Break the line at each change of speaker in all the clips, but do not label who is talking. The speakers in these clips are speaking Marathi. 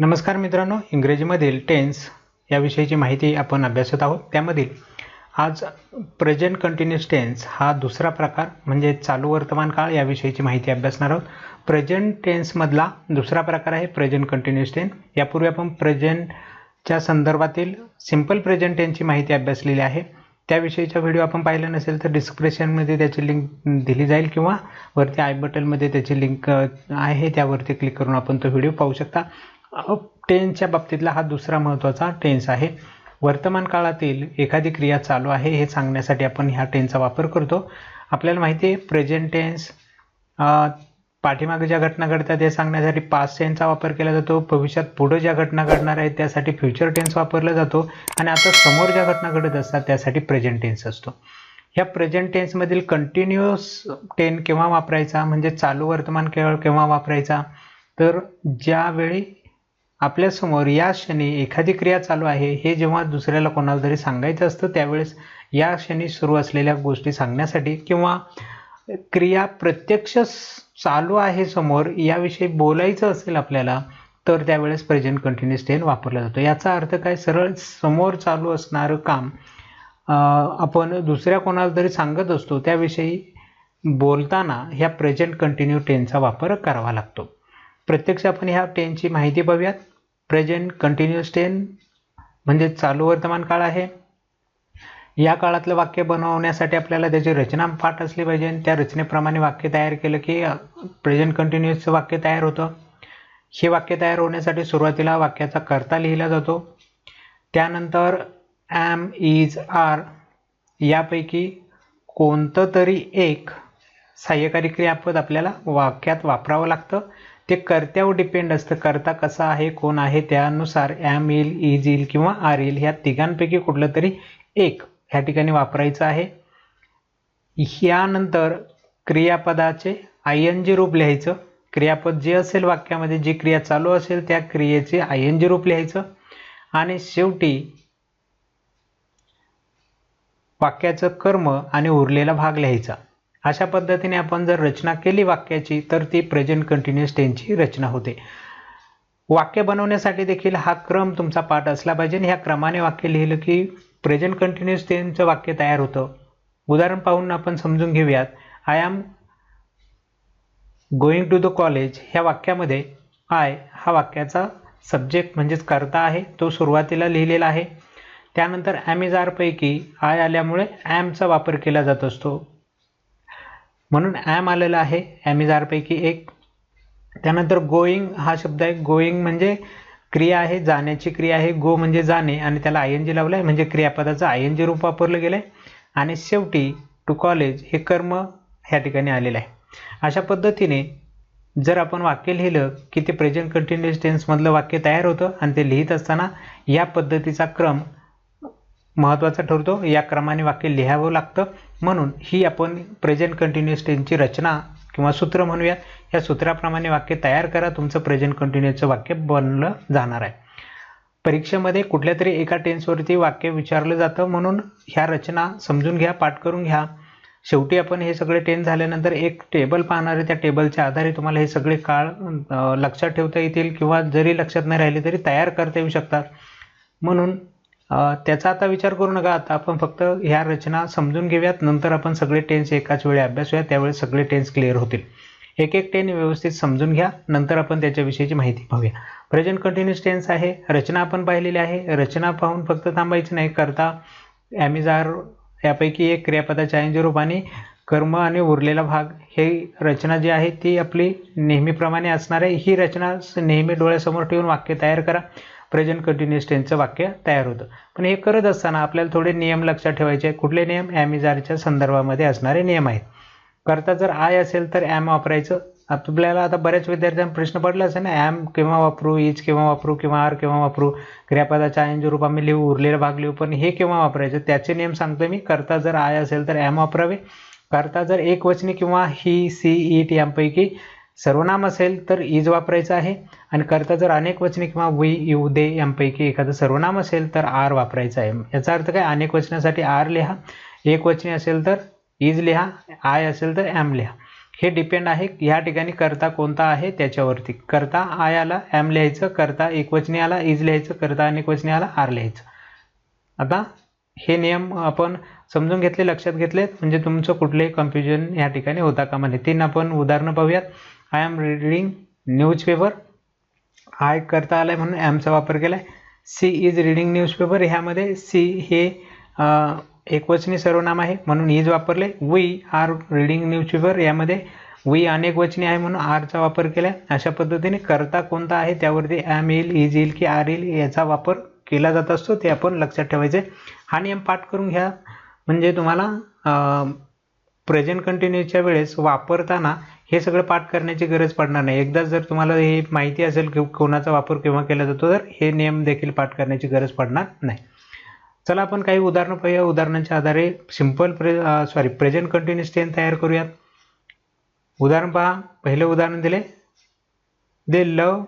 नमस्कार मित्रांनो इंग्रजीमधील टेन्स या विषयीची माहिती आपण अभ्यासत आहोत. त्यामधील आज प्रेझेंट कंटिन्युअस टेन्स हा दुसरा प्रकार म्हणजे चालू वर्तमान काळ याविषयीची माहिती अभ्यासणार आहोत. प्रेझेंट टेन्समधला दुसरा प्रकार आहे प्रेझेंट कंटिन्युअस टेन्स यापूर्वी आपण प्रेझेंटच्या संदर्भातील सिंपल प्रेझेंट टेन्सची माहिती अभ्यासलेली आहे. त्याविषयीचा व्हिडिओ आपण पाहिला नसेल तर डिस्क्रिप्शनमध्ये त्याची लिंक दिली जाईल किंवा वरती आय बटनमध्ये त्याची लिंक आहे त्यावरती क्लिक करून आपण तो व्हिडिओ पाहू शकता. टेन्सच्या बाबतीतला हा दुसरा महत्त्वाचा टेन्स आहे. वर्तमान काळातील एखादी क्रिया चालू आहे हे सांगण्यासाठी आपण ह्या टेन्सचा वापर करतो. आपल्याला माहिती आहे प्रेझेंट टेन्स पाठीमागे ज्या घटना घडतात हे सांगण्यासाठी पास्ट टेन्सचा वापर केला जातो. भविष्यात पुढे ज्या घटना घडणार आहेत त्यासाठी फ्युचर टेन्स वापरला जातो. आणि आता समोर ज्या घटना घडत असतात त्यासाठी प्रेझेंट टेन्स असतो. ह्या प्रेझेंट टेन्समधील कंटिन्युअस टेन केव्हा वापरायचा? म्हणजे चालू वर्तमान केवळ केव्हा वापरायचा? तर ज्यावेळी आपल्यासमोर या क्षणी एखादी क्रिया चालू आहे हे जेव्हा दुसऱ्याला कोणाला तरी सांगायचं असतं त्यावेळेस या क्षणी सुरू असलेल्या गोष्टी सांगण्यासाठी किंवा क्रिया प्रत्यक्ष चालू आहे समोर याविषयी बोलायचं असेल आपल्याला तर त्यावेळेस प्रेझेंट कंटिन्युअस टेन वापरला जातो. याचा अर्थ काय? सरळ समोर चालू असणारं काम आपण दुसऱ्या कोणाला तरी सांगत असतो त्याविषयी बोलताना ह्या प्रेझेंट कंटिन्यू टेनचा वापर करावा लागतो. प्रत्यक्ष आपण ह्या टेनची माहिती पाहूयात प्रेझेंट कंटिन्युअस टेन म्हणजे चालू वर्तमान काळ आहे. या काळातलं वाक्य बनवण्यासाठी आपल्याला त्याची रचना पाठ असली पाहिजे. त्या रचनेप्रमाणे वाक्य तयार केलं की प्रेझेंट कंटिन्युअसचं वाक्य तयार होतं. हे वाक्य तयार होण्यासाठी सुरुवातीला वाक्याचा कर्ता लिहिला जातो. त्यानंतर ॲम इज आर यापैकी कोणतं तरी एक सहाय्यकारी क्रियापद आपल्याला वाक्यात वापरावं लागतं. ते कर्त्यावर डिपेंड असतं. करता कसा आहे कोण आहे त्यानुसार ॲम येईल इज येईल किंवा आर येईल ह्या तिघांपैकी कुठलं तरी एक ह्या ठिकाणी वापरायचं आहे. यानंतर क्रियापदाचे आय एन जी रूप लिहायचं. क्रियापद जे असेल वाक्यामध्ये जी क्रिया चालू असेल त्या क्रियेचे आय एन जी रूप लिहायचं. आणि शेवटी वाक्याचं कर्म आणि उरलेला भाग लिहायचा. अशा पद्धतीने आपण जर रचना केली वाक्याची तर ती प्रेझेंट कंटिन्युअस टेनची रचना होते. वाक्य बनवण्यासाठी देखील हा क्रम तुमचा पाठ असला पाहिजे आणि ह्या क्रमाने वाक्य लिहिलं की प्रेझेंट कंटिन्युअस टेनचं वाक्य तयार होतं. उदाहरण पाहून आपण समजून घेऊयात. I am going to the college ह्या वाक्यामध्ये आय हा वाक्याचा सब्जेक्ट म्हणजेच करता आहे. तो सुरुवातीला लिहिलेला आहे. त्यानंतर ॲमेझारपैकी आय आल्यामुळे ॲमचा वापर केला जात असतो. म्हणून ॲम आलेला आहे. ॲमिझारपैकी एक. त्यानंतर गोईंग हा शब्द आहे. गोईंग म्हणजे क्रिया आहे जाण्याची क्रिया आहे. गो म्हणजे जाणे आणि त्याला आय एन जी लावलं आहे म्हणजे क्रियापदाचं आय एन जी रूप वापरलं गेलं आहे आणि शेवटी टू कॉलेज हे कर्म ह्या ठिकाणी आलेलं आहे. अशा पद्धतीने जर आपण वाक्य लिहिलं की ते प्रेझेंट कंटिन्युअस टेन्समधलं वाक्य तयार होतं आणि ते लिहित असताना या पद्धतीचा क्रम महत्त्वाचा ठरतो. या क्रमाने वाक्य लिहावं लागतं. म्हणून ही आपण प्रेझेंट कंटिन्युअस टेन्सची रचना किंवा सूत्र म्हणूयात. या सूत्राप्रमाणे वाक्य तयार करा. तुमचं प्रेझेंट कंटिन्युअसचं वाक्य बनलं जाणार आहे. परीक्षेमध्ये कुठल्या तरी एका टेन्सवरती वाक्य विचारलं जातं. म्हणून ह्या रचना समजून घ्या पाठ करून घ्या. शेवटी आपण हे सगळे टेन्स झाल्यानंतर एक टेबल पाहणार आहे. त्या टेबलच्या आधारे तुम्हाला हे सगळे काळ लक्षात ठेवता येतील किंवा जरी लक्षात नाही राहिले तरी तयार करता येऊ शकतात. म्हणून त्याचा आता विचार करू नका. आता आपण फक्त ह्या रचना समजून घेऊयात. नंतर आपण सगळे टेन्स एकाच वेळी अभ्यासूया त्यावेळेस सगळे टेन्स क्लिअर होतील. एक एक टेन व्यवस्थित समजून घ्या. नंतर आपण त्याच्याविषयीची माहिती पाहूया. प्रेझेंट कंटिन्युअस टेन्स आहे. रचना आपण पाहिलेली आहे. रचना पाहून फक्त थांबायची नाही. करता ॲमेझार यापैकी एक क्रियापदाच्या ऐंशी रूपाने कर्म आणि उरलेला भाग. हे रचना जी आहे ती आपली नेहमीप्रमाणे असणार आहे. ही रचना नेहमी डोळ्यासमोर ठेवून वाक्य तयार करा. प्रेझेंट कंटिन्युअस टेन्सचं वाक्य तयार होतं. पण हे करत असताना आपल्याला थोडे नियम लक्षात ठेवायचे कुठले नियम? ॲमिजारच्या संदर्भामध्ये असणारे नियम आहेत. करता जर आय असेल तर ॲम वापरायचं. आपल्याला आता बऱ्याच विद्यार्थ्यांना प्रश्न पडला असेल ना ॲम केव्हा वापरू इज केव्हा वापरू किंवा आर केव्हा वापरू? क्रियापदाच्या आयन रूप आम्ही लिहू उरलेला भाग लिहू पण हे केव्हा वापरायचं? त्याचे नियम सांगतो मी. करता जर आय असेल तर ॲम वापरावे. करता जर एकवचनी किंवा ही सी इट यांपैकी सर्वनाम असेल तर इज वापरायचं आहे. आणि करता जर अनेक वचने किंवा वी यू दे यांपैकी एखादं सर्वनाम असेल तर आर वापरायचं आहे. याचा अर्थ काय? अनेक वचनासाठी आर लिहा. एक वचने असेल तर इज लिहा. आय असेल तर ॲम लिहा. हे डिपेंड आहे ह्या ठिकाणी करता कोणता आहे त्याच्यावरती. करता आय आला ॲम लिहायचं करता एकवचनी आला इज लिहायचं करता अनेक वचने आला आर लिहायचं. आता हे नियम आपण समजून घेतले लक्षात घेतलेत. म्हणजे तुमचं कुठलंही कन्फ्युजन या ठिकाणी होता कामा नये. तीन आपण उदाहरणं पाहूयात. I am reading newspaper I करता आलाय म्हणून ॲमचा वापर केला आहे सी इज रीडिंग न्यूजपेपर ह्यामध्ये सी हे एकवचनी सर्वनाम आहे म्हणून इज वापरले. वी आर रीडिंग न्यूजपेपर यामध्ये वी अनेक वचनी आहे म्हणून आरचा वापर केला आहे अशा पद्धतीने करता कोणता आहे त्यावरती ॲम येईल इज येईल की आर येईल याचा वापर केला जात असतो. ते आपण लक्षात ठेवायचे हा नियम पाठ करून घ्या. म्हणजे तुम्हाला प्रेझेंट कंटिन्यूच्या वेळेस वापरताना हे सगळं पाठ करण्याची गरज पडणार नाही. एकदा जर तुम्हाला हे माहिती असेल की कोणाचा वापर केव्हा केला जातो तर हे नियम देखील पाठ करण्याची गरज पडणार नाही. चला आपण काही उदाहरणं पाहूया. उदाहरणांच्या आधारे सिंपल प्रे सॉरी प्रेझेंट कंटिन्यूस टेन तयार करूयात. उदाहरण पहा. पहिलं उदाहरण दिले. They love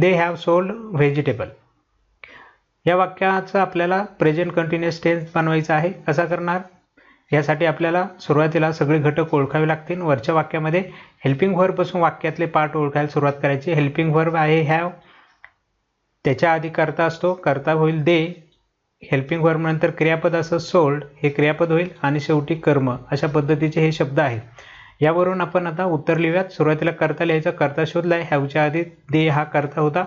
they have sold vegetable या वाक्याचं आपल्याला प्रेझेंट कंटिन्युअस टेन्स बनवायचं आहे. कसा करणार? यासाठी आपल्याला सुरुवातीला सगळे घटक ओळखावे लागतील. वरच्या वाक्यामध्ये हेल्पिंग व्हर्बपासून वाक्यातले पार्ट ओळखायला सुरुवात करायची. हेल्पिंग व्हर्ब आहे हॅव त्याच्या आधी करता असतो. करता होईल दे हेल्पिंग व्हर्ब नंतर क्रियापद असं सोल्ड हे क्रियापद होईल आणि शेवटी कर्म. अशा पद्धतीचे हे शब्द आहेत यावरून आपण आता उत्तर लिहूयात. सुरुवातीला करता लिहायचा. करता शोधला आहे. हॅवच्या आधी दे हा करता होता.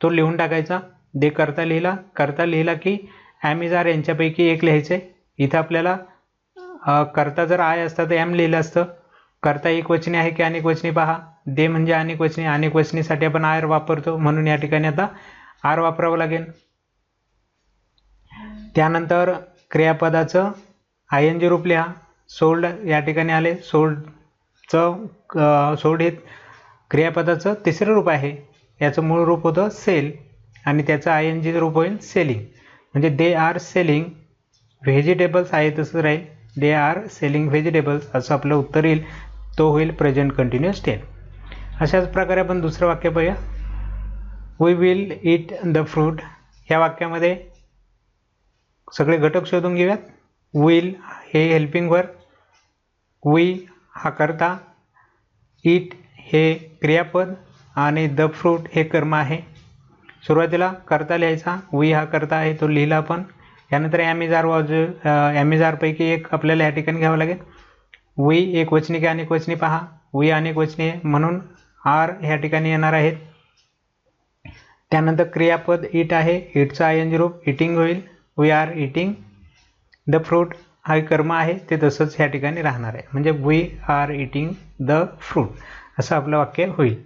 तो लिहून टाकायचा. दे करता लिहिला. करता लिहिला की ॲमिजार यांच्यापैकी एक लिहायचे. इथं आपल्याला करता जर आय असता तर एम लिहिलं असतं. करता एक वचनी आहे की अनेक वचनी पहा. दे म्हणजे अनेक वचनी अनेक वचनीसाठी आपण आर वापरतो. म्हणून या ठिकाणी आता आर वापरावं लागेल. त्यानंतर क्रियापदाचं आय एन जी रूप लिहा. सोल्ड या ठिकाणी आले. सोल्डचं सोल्ड हे क्रियापदाचं तिसरं रूप आहे. याचं मूळ रूप होतं सेल. आणि त्याचं आय एन जी रूप होईल सेलिंग. म्हणजे दे आर सेलिंग. व्हेजिटेबल्स आहे तसं राहील. दे आर सेलिंग व्हेजिटेबल्स असं आपलं उत्तर येईल. तो होईल प्रेझेंट कंटिन्युअस टेन अशाच प्रकारे आपण दुसरं वाक्य पाहूया. We will eat the fruit ह्या वाक्यामध्ये सगळे घटक शोधून घेऊयात. विल हे हेल्पिंग वर वी हा करता. इट हे क्रियापद. आणि द फ्रूट हे कर्म आहे. सुरुवातीला करता लिहायचा. वी हा करता आहे तो लिहिला आपण. यानंतर ॲमिजार वाज ॲमिजारपैकी एक आपल्याला या ठिकाणी घ्यावं लागेल. वी एक वचनी की अनेक वचनी पहा. वी अनेक वचनी म्हणून आर ह्या ठिकाणी येणार आहेत. त्यानंतर क्रियापद इट आहे. इटचा आय एन जी रूप इटिंग होईल. We are eating the fruit हा कर्म आहे. ते तसंच ह्या ठिकाणी राहणार आहे. म्हणजे we are eating the fruit असं आपलं वाक्य होईल.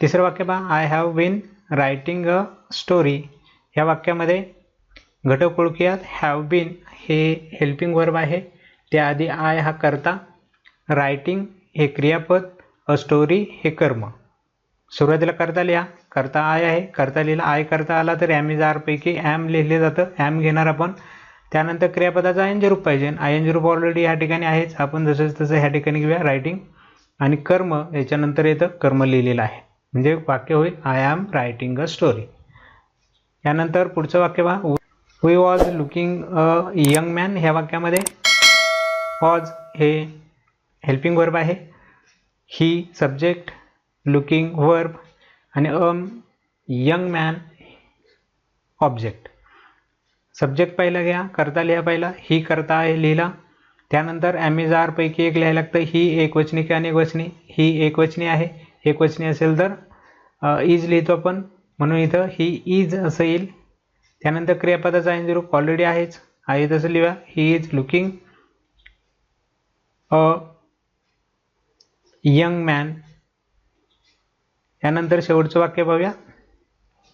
तिसरं वाक्य पहा. I have been writing a story ह्या वाक्यामध्ये घटक ओळखूयात हॅव बीन हे हेल्पिंग वर्ब आहे. त्याआधी आय हा करता रायटिंग हे क्रियापद अ स्टोरी हे कर्म. सुरुवातीला करता लिहा करता आय आहे. करता लिहिला आय करता आला तर ॲम इज आरपैकी ॲम लिहिले जातं. ॲम घेणार आपण. त्यानंतर क्रियापदाचा आयन रूप पाहिजे. आय रूप ऑलरेडी ह्या ठिकाणी आहेच आपण जसंच तसं ह्या ठिकाणी घेऊया रायटिंग आणि कर्म याच्यानंतर येतं कर्म लिहिलेलं आहे. म्हणजे वाक्य होईल I am writing a story यानंतर पुढचं वाक्य पहा. We was looking a young man ह्या वाक्यामध्ये. वॉज हे हेल्पिंग वर्ब आहे. ही सब्जेक्ट लुकिंग वर्ब आणि am young man object subject पहिला घ्या करता लिहा पहिला. ही करता आहे लिहिला. त्यानंतर ॲमेझारपैकी एक लिहायला लागतं. ही एकवचनी की अनेक वचनी? ही एकवचनी आहे. एकवचनी असेल तर इज लिहितो आपण. म्हणून इथं ही इज असं येईल. त्यानंतर क्रियापदाचा एन रूप ऑलरेडी आहेच. आहे तसं लिहा. He is looking a young man यानंतर शेवटचं वाक्य पाहूया.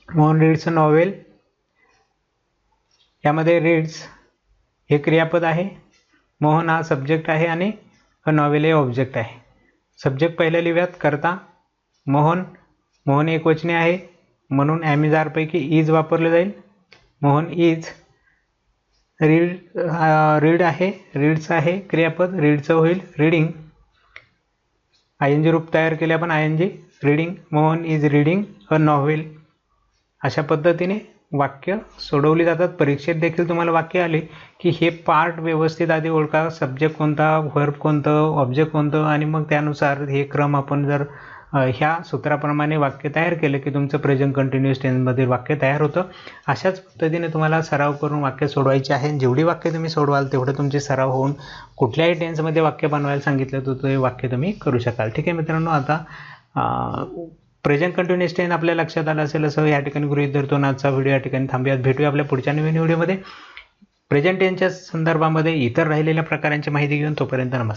मोहन रीड्स अ नॉवेल यामध्ये रीड्स हे क्रियापद आहे. मोहन हा सब्जेक्ट आहे आणि अ नॉवेल हे ऑब्जेक्ट आहे. सब्जेक्ट पहिल्या लिहूयात करता. मोहन. मोहन एक वचने आहे. म्हणून ॲमेझारपैकी इज वापरलं जाईल. मोहन इज रीड रीड आहे रीड्स आहे क्रियापद रीडचं होईल रीडिंग आय एन जी रूप तयार केले आपण I N G reading Mohan is reading a novel अशा पद्धतीने वाक्य सोडवली जातात. परीक्षेत देखील तुम्हाला वाक्य आले की हे पार्ट व्यवस्थित आधी ओळखा. सब्जेक्ट कोणता व्हर्ब कोणतं ऑब्जेक्ट कोणतं आणि मग त्यानुसार हे क्रम आपण जर ह्या सूत्राप्रमाणे वाक्य तयार केलं की तुमचं प्रेझेंट कंटिन्युअस टेन्समध्ये वाक्य तयार होतं. अशाच पद्धतीने तुम्हाला सराव करून वाक्य सोडवायचे आहे. जेवढी वाक्य तुम्ही सोडवाल तेवढं तुमचे सराव होऊन कुठल्याही टेन्समध्ये वाक्य बनवायला सांगितलं तर ते वाक्य तुम्ही करू शकाल. ठीक आहे मित्रांनो आता प्रेझेंट कंटिन्युअस टेन आपल्या लक्षात आलं असेल असं या ठिकाणी गृहित धरतो आजचा व्हिडिओ या ठिकाणी थांबूयात. भेटूया आपल्या पुढच्या नवीन व्हिडिओमध्ये प्रेझेंट टेनच्या संदर्भामध्ये इतर राहिलेल्या प्रकारांची माहिती घेऊन तोपर्यंत नमस्कार.